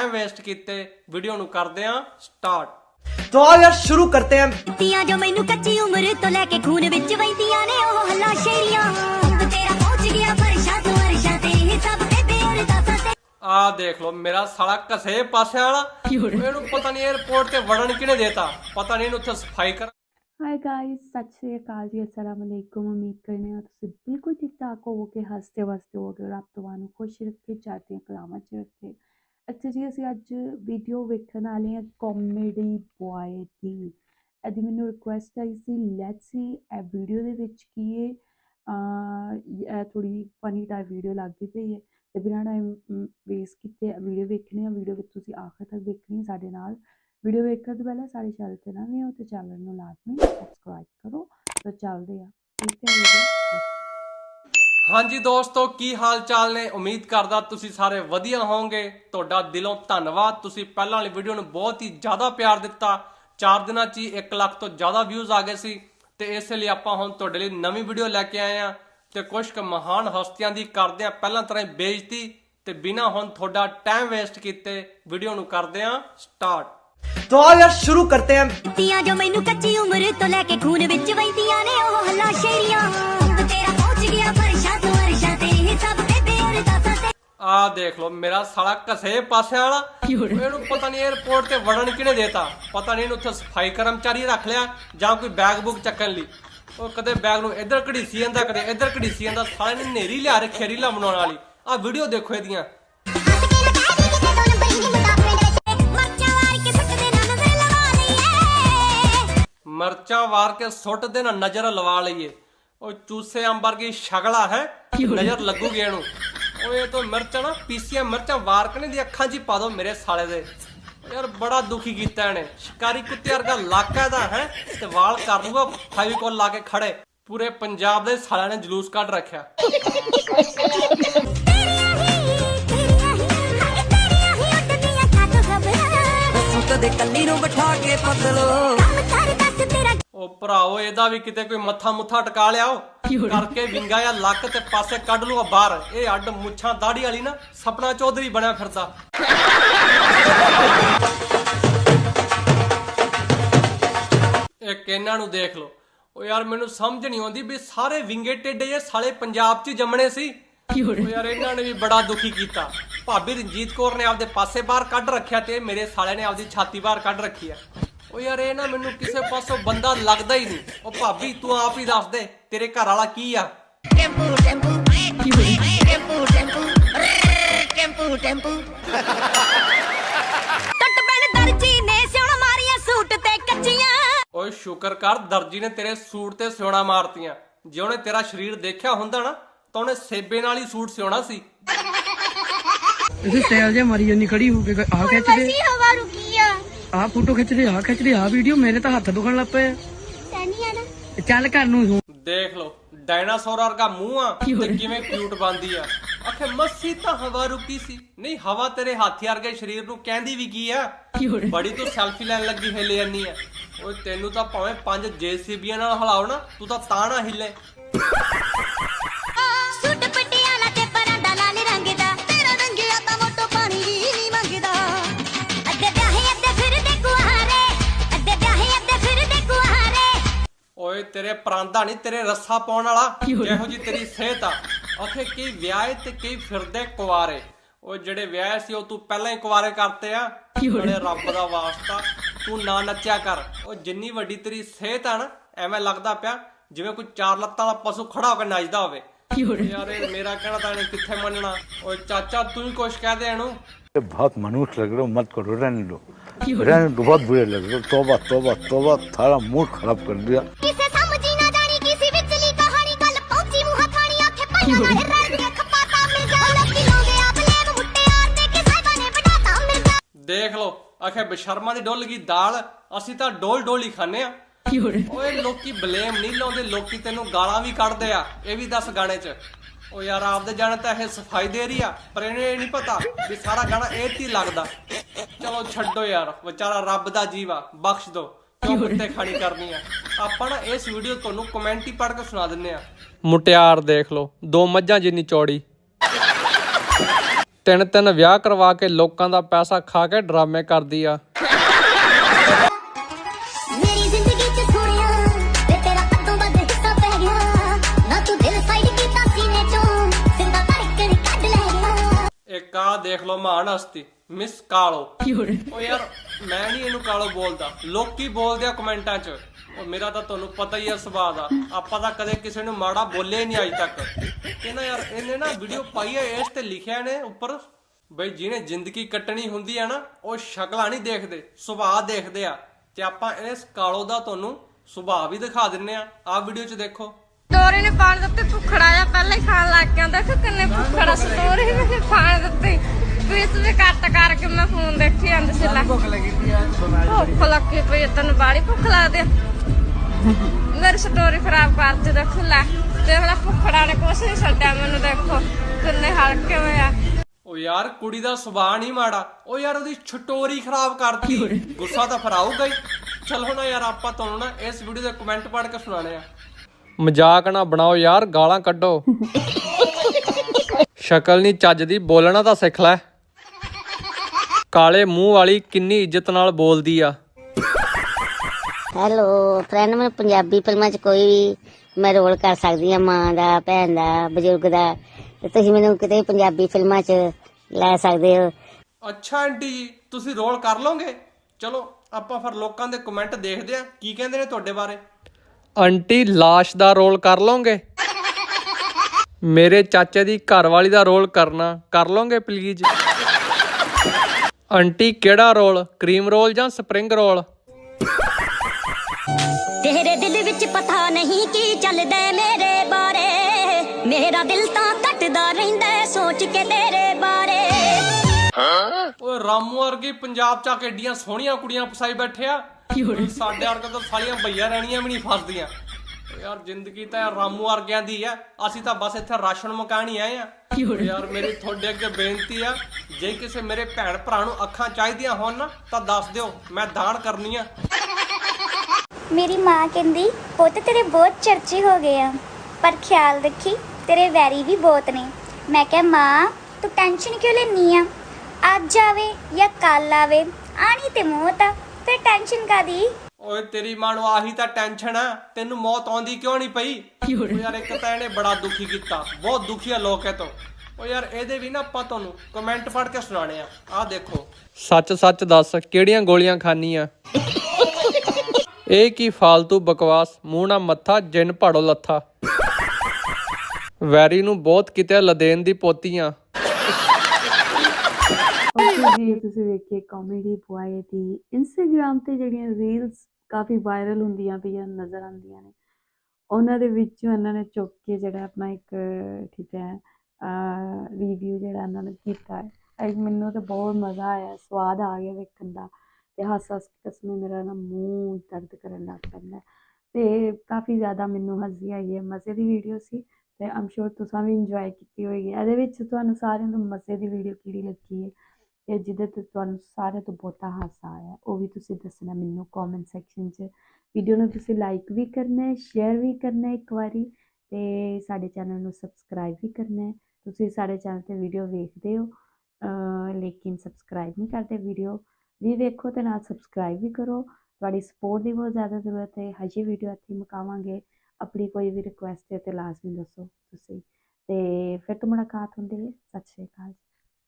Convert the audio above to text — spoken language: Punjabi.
ਟਾਈਮ ਵੇਸਟ ਕੀਤੇ ਵੀਡੀਓ ਨੂੰ ਕਰਦੇ ਆਂ ਸਟਾਰਟ ਤੋ ਆਓ ਯਾਰ ਸ਼ੁਰੂ ਕਰਤੇ ਹਾਂ ਤੀਆਂ ਜੋ ਮੈਨੂੰ ਕੱਚੀ ਉਮਰ ਤੋਂ ਲੈ ਕੇ ਖੂਨ ਵਿੱਚ ਵਹਿੰਦੀਆਂ ਨੇ ਉਹ ਹੱਲਾ ਸ਼ੇਰੀਆਂ। ਤੇਰਾ ਪਹੁੰਚ ਗਿਆ ਫਰਸ਼ਾਂ ਤੋਂ ਅਰਸ਼ਾਂ ਤੇ ਇਹ ਸਭ ਤੇ ਬੇਰ ਦਾਸਾਂ ਤੇ। ਆ ਦੇਖ ਲਓ ਮੇਰਾ ਸਾਲਾ ਕਸੇ ਪਾਸੇ ਵਾਲਾ। ਇਹਨੂੰ ਪਤਾ ਨਹੀਂ 에어ਪੋਰਟ ਤੇ ਵੜਨ ਕਿਨੇ ਦੇਤਾ। ਪਤਾ ਨਹੀਂ ਇਹਨੂੰ ਉੱਥੇ ਸਫ਼ਾਈ ਕਰ ਹਾਈ ਗਾਇਸ ਸਤਿ ਸ਼੍ਰੀ ਅਕਾਲ ਜੀ ਅਸਲਾਮ ਅਲੈਕੁਮ। ਉਮੀਦ ਕਰਨੇ ਆ ਤੁਸੀਂ ਬਿਲਕੁਲ ਠੀਕ ਠਾਕ ਹੋਵੋਗੇ ਹੱਸਦੇ ਵਸਦੇ ਹੋਗੇ ਰੱਬ ਤੁਹਾਨੂੰ ਖੁਸ਼ ਰੱਖੇ ਚਾਹਤੇ ਕਲਾਮਤ ਰੱਖੇ। ਅੱਛਾ ਜੀ, ਅਸੀਂ ਅੱਜ ਵੀਡੀਓ ਵੇਖਣ ਵਾਲੇ ਹਾਂ ਕਾਮੇਡੀ ਬॉय ਦੀ। ਇਹਦੀ ਮੈਨੂੰ request I C let's see ਇਹ ਵੀਡੀਓ ਦੇ ਵਿੱਚ ਕੀ ਹੈ ਅਹ ਇਹ ਥੋੜੀ ਫਨੀ ਟਾਈਪ ਵੀਡੀਓ ਲੱਗਦੀ ਪਈ ਹੈ ਤੇ ਬਿਨਾਂ ਟਾਈਮ ਵੇਸਟ ਕੀਤੇ ਵੀਡੀਓ ਵੇਖਣੀ ਆ। ਵੀਡੀਓ ਵਿੱਚ ਤੁਸੀਂ ਆਖਰ ਤੱਕ ਦੇਖਣੀ ਸਾਡੇ ਨਾਲ। ਵੀਡੀਓ ਵੇਖਣ ਤੋਂ ਪਹਿਲਾਂ ਸਾਡੇ ਚੈਨਲ ਤੇ ਨਵੇਂ ਹੋ ਤੇ ਚੈਨਲ ਨੂੰ ਲਾਜ਼ਮੀ ਸਬਸਕ੍ਰਾਈਬ ਕਰੋ। ਤਾਂ ਚੱਲਦੇ ਆ। ਠੀਕ ਹੈ ਵੀਡੀਓ ਹਾਂਜੀ ਦੋਸਤੋ ਕੀ ਹਾਲ ਚਾਲ ਨੇ? ਉਮੀਦ ਕਰਦਾ ਤੁਸੀਂ ਸਾਰੇ ਵਧੀਆ ਹੋਵੋਗੇ। ਤੁਹਾਡਾ ਦਿਲੋਂ ਧੰਨਵਾਦ। ਤੁਸੀਂ ਪਹਿਲਾਂ ਵਾਲੀ ਵੀਡੀਓ ਨੂੰ ਬਹੁਤ ਹੀ ਜ਼ਿਆਦਾ ਪਿਆਰ ਦਿੱਤਾ। 4 ਦਿਨਾਂ 'ਚ ਹੀ 1 ਲੱਖ ਤੋਂ ਜ਼ਿਆਦਾ ਵਿਊਜ਼ ਆ ਗਏ ਸੀ। ਤੇ ਇਸ ਲਈ ਆਪਾਂ ਹੁਣ ਤੁਹਾਡੇ ਲਈ ਨਵੀਂ ਵੀਡੀਓ ਲੈ ਕੇ ਆਏ ਆ ਤੇ ਕੁਝ ਕੁ ਮਹਾਨ ਹਸਤੀਆਂ ਦੀ ਕਰਦੇ ਆ ਪਹਿਲਾਂ ਤਰ੍ਹਾਂ ਹੀ ਬੇਇੱਜ਼ਤੀ ਤੇ ਬਿਨਾ ਹੁਣ ਤੁਹਾਡਾ ਟਾਈਮ ਵੇਸਟ ਕੀਤੇ ਵੀਡੀਓ ਨੂੰ ਕਰਦੇ ਆ ਸਟਾਰਟ ਤੋ ਆਓ ਸ਼ੁਰੂ ਕਰਤੇ ਹਾਂ। ਜੋ ਮੈਨੂੰ ਕੱਚੀ ਉਮਰ ਤੋਂ ਲੈ ਕੇ ਖੂਨ ਵਿੱਚ ਵਹਿੰਦੀਆਂ ਨੇ ਉਹ ਹੱਲਾ ਸ਼ੇਰੀਆਂ। ਆ ਦੇਖ ਲਓ ਮੇਰਾ ਸਾਲਾ ਕਸੇ ਪਾਸੇ ਵਾਲਾ। ਇਹਨੂੰ ਪਤਾ ਨਹੀਂ 에어ਪੋਰਟ ਤੇ ਵੜਨ ਕਿਹਨੇ ਦੇਤਾ। ਪਤਾ ਨਹੀਂ ਇਹਨੂੰ ਉੱਥੇ ਸਫ਼ਾਈ ਕਰਮਚਾਰੀ ਰੱਖ ਲਿਆ ਜਾਂ ਕੋਈ ਬੈਗ ਬੁੱਕ ਚੱਕਣ ਲਈ। ਉਹ ਕਦੇ ਬੈਗ ਨੂੰ ਇੱਧਰ ਘੜੀਸੀ ਜਾਂਦਾ ਕਦੇ ਇੱਧਰ ਘੜੀਸੀ ਜਾਂਦਾ। ਸਾਲੇ ਨੇ ਨੇਰੀ ਲਿਆ ਰੱਖਿਆ ਰੀਲਾ ਬਣਾਉਣ ਵਾਲੀ। ਆ ਵੀਡੀਓ ਦੇਖੋ ਇਹਦੀਆਂ। ਮਰਚਾਂ ਵਾਰ ਕੇ ਸੁੱਟ ਦੇ ਨਾ ਨਜ਼ਰ ਲਵਾ ਲਈਏ। ਉਹ ਚੂਸੇ ਅੰਬਰ ਕੀ ਸ਼ਗਲਾ ਹੈ। ਨਜ਼ਰ ਲੱਗੂਗੀ ਇਹਨੂੰ। ਇਹ ਤਾਂ ਮਿਰਚਾਂ ਨਾ ਪੀਸੀਆਂ ਮਿਰਚਾਂ ਵਾਰ ਕਨੇ ਦੀ ਅੱਖਾਂ 'ਚ ਪਾ ਦੋ ਮੇਰੇ ਸਾਲੇ ਦੇ। ਯਾਰ ਬੜਾ ਦੁਖੀ ਕੀਤਾ ਇਹਨੇ। ਸ਼ਿਕਾਰੀ ਕੁੱਤੇ ਵਰਗਾ ਇਲਾਕਾ ਦਾ ਹੈ? ਤੇ ਵਾਲ ਕਰ ਲੂਗਾ ਫਾਈਵ ਲਾ ਕੇ ਖੜੇ। ਪੂਰੇ ਪੰਜਾਬ ਦੇ ਸਾਲਿਆਂ ਨੇ ਜਲੂਸ ਕੱਢ ਰੱਖਿਆ। ਕਦੇ ਕੱਲੀ ਨੂੰ ਬਿਠਾ ਕੇ ਪਤਲੋ। ਉਹ ਭਰਾਓ, ਇਹਦਾ ਵੀ ਕਿਤੇ ਕੋਈ ਮੱਥਾ ਮੁੱਥਾ ਟਕਾ ਲਿਆਓ। ਕਰਕੇ ਵਿੰਗਾ ਜਾਂ ਲੱਕ ਤੇ ਪਾਸੇ ਕੱਢ ਲੂਗਾ ਬਾਹਰ। ਇਹ ਅੱਡ ਮੁੱਛਾਂ ਦਾੜੀ ਵਾਲੀ ਨਾ, ਸਪਨਾ ਚੌਧਰੀ ਬਣਿਆ ਫਿਰਦਾ। ਇੱਕ ਇਹਨਾਂ ਨੂੰ ਦੇਖ ਲਓ। ਉਹ ਯਾਰ ਮੈਨੂੰ ਸਮਝ ਨਹੀਂ ਆਉਂਦੀ ਵੀ ਸਾਰੇ ਵਿੰਗੇ ਟੇਡੇ ਇਹ ਸਾਲੇ ਪੰਜਾਬ 'ਚ ਜੰਮਣੇ ਸੀ। ਉਹ ਯਾਰ ਇਹਨਾਂ ਨੇ ਵੀ ਬੜਾ ਦੁਖੀ ਕੀਤਾ। ਭਾਬੀ ਰਣਜੀਤ ਕੌਰ ਨੇ ਆਪਦੇ ਪਾਸੇ ਬਾਹਰ ਕੱਢ ਰੱਖਿਆ ਤੇ ਮੇਰੇ ਸਾਲੇ ਨੇ ਆਪਦੀ ਛਾਤੀ ਬਾਹਰ ਕੱਢ ਰੱਖੀ ਆ। ਉਹ ਯਾਰ ਇਹ ਨਾ ਮੈਨੂੰ ਕਿਸੇ ਪਾਸੋਂ ਬੰਦਾ ਲੱਗਦਾ ਹੀ ਨਹੀਂ। ਉਹ ਭਾਬੀ ਤੂੰ ਆਪ ਹੀ ਦੱਸ ਦੇ ਤੇਰੇ ਘਰ ਵਾਲਾ ਕੀ ਆ? ਟੱਟ ਪੈਣ ਦਰਜੀ ਨੇ ਸਿਉਣ ਮਾਰੀਆਂ ਸੂਟ ਤੇ ਕੱਚੀਆਂ। ਓਏ ਸ਼ੁਕਰ ਕਰ ਦਰਜੀ ਨੇ ਤੇਰੇ ਸੂਟ ਤੇ ਸਿਉਣਾ ਮਾਰਤੀਆਂ। ਜੇ ਉਹਨੇ ਤੇਰਾ ਸਰੀਰ ਦੇਖਿਆ ਹੁੰਦਾ ਨਾ ਤਾਂ ਉਹਨੇ ਸੇਬੇ ਨਾਲ ਹੀ ਸੂਟ ਸਿਉਣਾ ਸੀ। ਇਹ ਸਟਾਈਲ ਜੇ ਮਾਰੀ ਜਾਂਦੀ ਖੜੀ ਹੋ ਕੇ ਆ ਖਿੱਚ ਦੇ ਆ ਆ ਫੋਟੋ ਖਿੱਚ ਦੇ ਆ ਖਿੱਚ ਦੇ ਆ ਵੀਡੀਓ ਮੇਰੇ ਤਾਂ ਹੱਥ ਦੁਖਣ ਲੱਗ ਪਏ ਚੱਲ ਘਰ ਨੂੰ ਸੋ ਦੇਖ ਲਓ ਡਾਇਨਾਸੌਰ ਵਰਗਾ ਮੂੰਹ ਆ ਤੇ ਕਿਵੇਂ ਕਿਊਟ ਬੰਦੀ ਆ। ਆਖੇ ਮੱਸੀ ਤਾਂ ਹਵਾ ਰੁਕੀ ਸੀ। ਨਹੀਂ ਹਵਾ ਤੇਰੇ ਹਾਥੀ ਵਰਗੇ ਸਰੀਰ ਨੂੰ ਕਹਿੰਦੀ ਵੀ ਕੀ ਆ? ਬੜੀ ਤੂੰ ਸੈਲਫੀ ਲੈਣ ਲੱਗੀ ਹਿੱਲੇ ਜਾਨੀ ਆ। ਓਏ ਤੈਨੂੰ ਤਾਂ ਭਾਵੇਂ ਪੰਜ ਜੇਸੀਬੀਆਂ ਨਾਲ ਹਿਲਾਓ ਨਾ ਤੂੰ ਤਾਂ ਤਾਂ ਨਾ ਹਿੱਲੇ। ਪਰਾਂਦਾ ਨਹੀਂ ਤੇਰੇ ਰੱਸਾ ਪਾਉਣ ਵਾਲਾ ਜਿਹੋ ਜੀ ਤੇਰੀ ਸਿਹਤ ਆ ਆਖੇ ਕੀ ਵਿਆਹੇ ਤੇ ਕੀ ਫਿਰਦੇ ਕੁਵਾਰੇ ਉਹ ਜਿਹੜੇ ਵਿਆਹ ਸੀ ਉਹ ਤੂੰ ਪਹਿਲਾਂ ਹੀ ਕੁਵਾਰੇ ਕਰਤੇ ਆ ਬੜੇ ਰੱਬ ਦਾ ਵਾਸਤਾ ਤੂੰ ਨਾ ਨੱਚਿਆ ਕਰ ਉਹ ਜਿੰਨੀ ਵੱਡੀ ਤੇਰੀ ਸਿਹਤ ਆ ਨਾ ਐਵੇਂ ਲੱਗਦਾ ਪਿਆ ਜਿਵੇਂ ਕੋਈ ਚਾਰ ਲੱਤਾਂ ਵਾਲਾ ਪਸ਼ੂ ਖੜਾ ਹੋ ਕੇ ਨੱਚਦਾ ਹੋਵੇ ਯਾਰ ਇਹ ਮੇਰਾ ਕਹਿਣਾ ਤਾਂ ਇਹਨੇ ਕਿੱਥੇ ਮੰਨਣਾ ਓਏ ਚਾਚਾ ਤੂੰ ਹੀ ਕੁਛ ਕਹਿ ਦੇ ਇਹਨੂੰ ये बहुत मनुष्य लग रहे हो मत करो रहने दो रहने दो बहुत बुरे लग रहे हो तोबा तोबा तोबा थारा मूड खराब कर दिया ਦੇਖ ਲਓ ਆਖੇ ਬਸ਼ਰਮਾ ਦੀ ਡੁੱਲ ਗਈ ਦਾਲ ਅਸੀਂ ਤਾਂ ਡੋਲ ਡੋਲ ਹੀ ਖਾਂਦੇ ਆ ਓਏ ਲੋਕੀ ਬਲੇਮ ਨਹੀਂ ਲਾਉਂਦੇ ਲੋਕੀ ਤੈਨੂੰ ਗਾਲਾਂ ਵੀ ਕੱਢਦੇ ਆ। ਇਹ ਵੀ ਦੱਸ ਗਾਣੇ 'ਚ। ਓ ਯਾਰ ਆਪਦੇ ਜਾਣੇ ਤਾਂ ਇਹ ਸਫ਼ਾਈ ਦੇ ਰਹੀ ਆ ਪਰ ਇਹਨੂੰ ਇਹ ਨਹੀਂ ਪਤਾ ਵੀ ਸਾਰਾ ਗਾਣਾ ਇਹ ਤੇ ਲੱਗਦਾ। ਚਲੋ ਛੱਡੋ ਯਾਰ ਵਿਚਾਰਾ ਰੱਬ ਦਾ ਜੀਵ ਆ ਬਖਸ਼ ਦੋ। ਕਿਉਂ ਕੁੱਤੇ ਖਾਣੀ ਕਰਨੀ ਆ। ਆਪਾਂ ਨਾ ਇਸ ਵੀਡੀਓ ਤੁਹਾਨੂੰ ਕਮੈਂਟ ਹੀ ਪੜ੍ਹ ਕੇ ਸੁਣਾ ਦਿੰਨੇ ਆ। ਮੁਟਿਆਰ ਦੇਖ ਲਓ ਦੋ ਮੱਝਾਂ ਜਿੰਨੀ ਚੌੜੀ। ਤਿੰਨ ਤਿੰਨ ਵਿਆਹ ਕਰਵਾ ਕੇ ਲੋਕਾਂ ਦਾ ਪੈਸਾ ਖਾ ਕੇ ਡਰਾਮੇ ਕਰਦੀ ਆ। ਦੇਖ ਲਓ ਮਹਾਨ ਹਸਤੀ ਮਿਸ ਕਾਲੋ। ਓ ਯਾਰ ਮੈਂ ਨਹੀਂ ਇਹਨੂੰ ਕਾਲੋ ਬੋਲਦਾ। ਲੋਕੀ ਬੋਲਦੇ ਆ ਕਮੈਂਟਾਂ 'ਚ। ਉਹ ਮੇਰਾ ਤਾਂ ਤੁਹਾਨੂੰ ਪਤਾ ਹੀ ਆ ਸੁਭਾਅ ਦਾ। ਆਪਾਂ ਤਾਂ ਕਦੇ ਕਿਸੇ ਨੂੰ ਮਾੜਾ ਬੋਲਿਆ ਹੀ ਨਹੀਂ ਅੱਜ ਤੱਕ। ਨਾ ਯਾਰ ਇਹਨੇ ਨਾ ਵੀਡੀਓ ਪਾਈ ਹੈ ਇਸ ਤੇ ਲਿਖਿਆ ਨੇ ਉੱਪਰ। ਬਈ ਜਿਹਨੇ ਜ਼ਿੰਦਗੀ ਕੱਟਣੀ ਹੁੰਦੀ ਆ ਨਾ ਉਹ ਸ਼ਕਲਾਂ ਨਹੀਂ ਦੇਖਦੇ ਸੁਭਾਅ ਦੇਖਦੇ ਆ। ਤੇ ਆਪਾਂ ਇਸ ਕਾਲੋ ਦਾ ਤੁਹਾਨੂੰ ਸੁਭਾਅ ਵੀ ਦਿਖਾ ਦਿੰਨੇ ਆ। ਆਹ ਵੀਡੀਓ 'ਚ ਦੇਖੋ। ਸਟੋਰੀ ਨੇ ਪਾਣ ਦਿੱਤੇ ਭੁੱਖੜਾ ਜਾਂ ਪਹਿਲਾਂ ਹੀ ਖਾਣ ਲੱਗ ਗਿਆ ਦੇਖੋ ਕਿੰਨੇ ਭੁੱਖੜਾ ਸਟੋਰੀ ਫਿਰ ਪਾਣ ਦਿੱਤੇ। ਫੇਸ ਵੀ ਕੱਟ ਕਰਕੇ ਮੈਂ ਫੋਨ ਦੇਖੀ ਜਾਂਦੀ ਸੀ ਲੈ। ਭੁੱਖ ਲੱਗੀ ਪਈ ਆ ਭੁੱਖ ਲੱਗੀ ਪਈ ਆ, ਤੈਨੂੰ ਬਾੜੀ ਭੁੱਖ ਲੱਗਦੀ ਮੇਰੀ ਸਟੋਰੀ ਖਰਾਬ ਕਰਤੀ ਦੇਖੋ ਲੈ। ਦੇਖ ਲੈ ਭੁੱਖੜਾ ਨੇ ਕੁਛ ਨਹੀਂ ਛੱਡਿਆ ਮੈਨੂੰ ਦੇਖੋ ਕਿੰਨੇ ਹਲਕੇ ਹੋਏ ਆ। ਉਹ ਯਾਰ ਕੁੜੀ ਦਾ ਸੁਭਾਅ ਨਹੀਂ ਮਾੜਾ। ਉਹ ਯਾਰ ਉਹਦੀ ਛਟੋਰੀ ਖਰਾਬ ਕਰਤੀ। ਗੁੱਸਾ ਤਾਂ ਫਿਰ ਆਊਗਾ ਹੀ। ਚਲ ਹੁਣ ਯਾਰ ਆਪਾਂ ਤੁਹਾਨੂੰ ਨਾ ਇਸ ਵੀਡੀਓ ਦੇ ਕਮੈਂਟ ਪੜ੍ਹ ਕੇ ਸੁਣਾਣੇ ਆ। ਮਜ਼ਾਕ ਨਾ ਬਣਾਓ ਯਾਰ ਗਾਲਾਂ ਕੱਢੋ। ਸ਼ਕਲ ਨਹੀਂ ਚੱਜ ਦੀ ਬੋਲਣਾ ਤਾਂ ਸਿੱਖ ਲੈ। ਕਾਲੇ ਮੂੰਹ ਵਾਲੀ ਕਿੰਨੀ ਇੱਜ਼ਤ ਨਾਲ ਬੋਲਦੀ ਆ। ਹੈਲੋ ਫਰੈਂਡ ਮੈਂ ਪੰਜਾਬੀ ਫਿਲਮਾਂ 'ਚ ਕੋਈ ਵੀ ਮੈਂ ਰੋਲ ਕਰ ਸਕਦੀ ਹਾਂ ਮਾਂ ਦਾ ਭੈਣ ਦਾ ਬਜ਼ੁਰਗ ਦਾ। ਤੇ ਤੁਸੀਂ ਮੈਨੂੰ ਕਿਤੇ ਪੰਜਾਬੀ ਫਿਲਮਾਂ 'ਚ ਲੈ ਸਕਦੇ ਹੋ। ਅੱਛਾ ਆਂਟੀ ਜੀ ਤੁਸੀਂ ਰੋਲ ਕਰ ਲਓਗੇ? ਚਲੋ ਆਪਾਂ ਫਿਰ ਲੋਕਾਂ ਦੇ ਕਮੈਂਟ ਦੇਖਦੇ ਆ ਕੀ ਕਹਿੰਦੇ ਨੇ ਤੁਹਾਡੇ ਬਾਰੇ? ਆਂਟੀ ਲਾਸ਼ ਦਾ ਰੋਲ ਕਰ ਲਓਗੇ? ਮੇਰੇ ਚਾਚੇ ਦੀ ਘਰਵਾਲੀ ਦਾ ਰੋਲ ਕਰਨਾ ਕਰ ਲਓਗੇ ਪਲੀਜ਼ ਆਂਟੀ ਕਿਹੜਾ ਰੋਲ? ਕਰੀਮ ਰੋਲ ਜਾਂ ਸਪਰਿੰਗ ਰੋਲ ਤੇਰੇ ਦਿਲ ਵਿੱਚ ਪਤਾ ਨਹੀਂ ਕੀ ਚੱਲਦਾ ਮੇਰੇ ਬਾਰੇ। ਮੇਰਾ ਦਿਲ ਤਾਂ ਕੱਟਦਾ ਰਹਿੰਦਾ ਸੋਚ ਕੇ ਤੇਰੇ ਬਾਰੇ। ਓਏ ਰਾਮੂ ਵਰਗੀ ਪੰਜਾਬ ਚ ਆ ਕੇ ਏਡੀਆਂ ਸੋਹਣੀਆਂ ਕੁੜੀਆਂ ਫਸਾਈ ਬੈਠੇ ਆ। ਸਾਡੇ ਵਰਗੇ ਤਾਂ ਸਾਲੀਆਂ ਭਈਆ ਰਹਿਣੀਆਂ ਵੀ ਨਹੀਂ ਫਸਦੀਆਂ। ਯਾਰ ਜ਼ਿੰਦਗੀ ਤਾਂ ਰਾਮੂ ਵਰਗਿਆਂ ਦੀ ਆ। ਅਸੀਂ ਤਾਂ ਬਸ ਇੱਥੇ ਰਾਸ਼ਨ ਮਕਾਨ ਹੀ ਆਏ ਆ। ਯਾਰ ਮੇਰੀ ਤੁਹਾਡੇ ਅੱਗੇ ਬੇਨਤੀ ਆ ਜੇ ਕਿਸੇ ਮੇਰੇ ਭੈਣ ਭਰਾ ਨੂੰ ਅੱਖਾਂ ਚਾਹੀਦੀਆਂ ਹੋਣ ਨਾ ਤਾਂ ਦੱਸ ਦਿਓ ਮੈਂ ਦਾਨ ਕਰਨੀ ਆ। ਮੇਰੀ ਮਾਂ ਕਹਿੰਦੀ ਪੁੱਤ ਤੇਰੇ ਬਹੁਤ ਚਰਚੇ ਹੋ ਗਏ ਆ। ਪਰ ਖਿਆਲ ਰੱਖੀ ਤੇਰੇ ਵੈਰੀ ਵੀ ਬਹੁਤ ਨੇ। ਮੈਂ ਕਿਹਾ ਮਾਂ ਤੂੰ ਟੈਨਸ਼ਨ ਕਿਉਂ ਲੈਨੀ ਆ? ਅੱਜ ਆਵੇ ਜਾਂ ਕੱਲ ਆਵੇ ਆਣੀ ਤੇ ਮੌਤ ਆ। ਫਿਰ ਟੈਨਸ਼ਨ ਕਾਦੀ? ਓਏ ਤੇਰੀ ਮਾਂ ਨੂੰ ਆਹੀ ਤਾਂ ਟੈਨਸ਼ਨ ਆ। ਤੈਨੂੰ ਮੌਤ ਆਉਂਦੀ ਕਿਉਂ ਨਹੀਂ ਪਈ? ਓ ਯਾਰ ਇੱਕ ਤਾਂ ਇਹਨੇ ਬੜਾ ਦੁਖੀ ਕੀਤਾ। ਬਹੁਤ ਦੁਖੀ ਆ ਲੋਕ ਇਹ ਤੋਂ। ਓ ਯਾਰ ਇਹਦੇ ਵੀ ਨਾ ਆਪਾਂ ਤੁਹਾਨੂੰ ਕਮੈਂਟ ਪੜ੍ਹ ਕੇ ਸੁਣਾਣੇ ਆ। ਆਹ ਦੇਖੋ। ਸੱਚ ਸੱਚ ਦੱਸ ਕਿਹੜੀਆਂ ਗੋਲੀਆਂ ਖਾਨੀਆਂ? ਇਹ ਕੀ ਫਾਲਤੂ ਬਕਵਾਸ? ਮੂੰਹ ਨਾ ਮੱਥਾ ਜਿੰਨ ਭਾੜੋ ਲੱਥਾ। ਵੈਰੀ ਨੂੰ ਬਹੁਤ ਕਿਤੇ ਲਦੇਨ ਦੀ ਪੋਤੀਆਂ। ਜੀ, ਤੁਸੀਂ ਵੇਖੀਏ ਕਾਮੇਡੀ ਬੁਆਏ ਦੀ ਇੰਸਟਾਗ੍ਰam ਤੇ ਜਿਹੜੀਆਂ ਰੀਲਸ ਕਾਫੀ ਵਾਇਰਲ ਹੁੰਦੀਆਂ ਪਈਆਂ ਨਜ਼ਰ ਆਉਂਦੀਆਂ ਨੇ। ਉਹਨਾਂ ਦੇ ਵਿੱਚੋਂ ਇਹਨਾਂ ਨੇ ਚੁੱਕ ਕੇ ਜਿਹੜਾ ਆਪਣਾ ਇੱਕ ਠੀਕ ਹੈ ਰਿਵਿਊ ਜਿਹੜਾ ਇਹਨਾਂ ਨੇ ਕੀਤਾ ਹੈ। ਇਹ ਮੈਨੂੰ ਤਾਂ ਬਹੁਤ ਮਜ਼ਾ ਆਇਆ, ਸਵਾਦ ਆ ਗਿਆ ਵੇਖਣ ਦਾ ਤੇ ਹੱਸ ਹੱਸ ਕੇ ਕਸਮੇ ਮੇਰਾ ਨਾ ਮੂੰਹ ਦਰਦ ਕਰਨ ਲੱਗ ਪੈਂਦਾ ਹੈ। ਤੇ ਕਾਫੀ ਜ਼ਿਆਦਾ ਮੈਨੂੰ ਹੱਸੀ ਆਈ ਹੈ, ਮਜ਼ੇ ਦੀ ਵੀਡੀਓ ਸੀ ਤੇ ਆਮ ਸ਼ੋਰ ਤੁਸੀਂ ਵੀ ਇੰਜੋਏ ਕੀਤੀ ਹੋਏਗੀ। ਇਹਦੇ ਵਿੱਚ ਤੁਹਾਨੂੰ ਸਾਰਿਆਂ ਨੂੰ ਮਜ਼ੇ ਦੀ ਵੀਡੀਓ ਕਿਹੜੀ ਲੱਗੀ ਹੈ? ਤੇ ਜਿਹਦੇ ਤੇ ਤੁਹਾਨੂੰ ਸਾਰੇ ਤੋਂ ਬਹੁਤਾ ਹਾਸਾ ਆਇਆ, ਉਹ ਵੀ ਤੁਸੀਂ ਦੱਸਣਾ ਮੈਨੂੰ ਕਮੈਂਟ ਸੈਕਸ਼ਨ 'ਚ। ਵੀਡੀਓ ਨੂੰ ਤੁਸੀਂ ਲਾਈਕ ਵੀ ਕਰਨਾ ਹੈ ਸ਼ੇਅਰ ਵੀ ਕਰਨਾ ਹੈ ਇੱਕ ਵਾਰੀ ਤੇ ਸਾਡੇ ਚੈਨਲ ਨੂੰ ਸਬਸਕ੍ਰਾਈਬ ਵੀ ਕਰਨਾ ਹੈ। ਤੁਸੀਂ ਸਾਡੇ ਚੈਨਲ ਤੇ ਵੀਡੀਓ ਵੇਖਦੇ ਹੋ ਲੇਕਿਨ ਸਬਸਕ੍ਰਾਈਬ ਨਹੀਂ ਕਰਦੇ ਵੀਡੀਓ ਵੀ ਵੇਖੋ ਤੇ ਨਾਲ ਸਬਸਕ੍ਰਾਈਬ ਵੀ ਕਰੋ। ਤੁਹਾਡੀ ਸਪੋਰਟ ਦੀ ਬਹੁਤ ਜ਼ਿਆਦਾ ਜ਼ਰੂਰਤ ਹੈ, ਹਜੇ ਵੀਡੀਓ ਇੱਥੇ ਮੁਕਾਵਾਂਗੇ। ਆਪਣੀ ਕੋਈ ਵੀ ਰਿਕੁਐਸਟ ਹੈ ਤੇ ਲਾਜ਼ਮੀ ਦੱਸੋ ਤੁਸੀਂ। ਤੇ ਫਿਰ ਤੋਂ ਮੁਲਾਕਾਤ ਹੁੰਦੀ ਹੈ। ਸਤਿ ਸ਼੍ਰੀ ਅਕਾਲ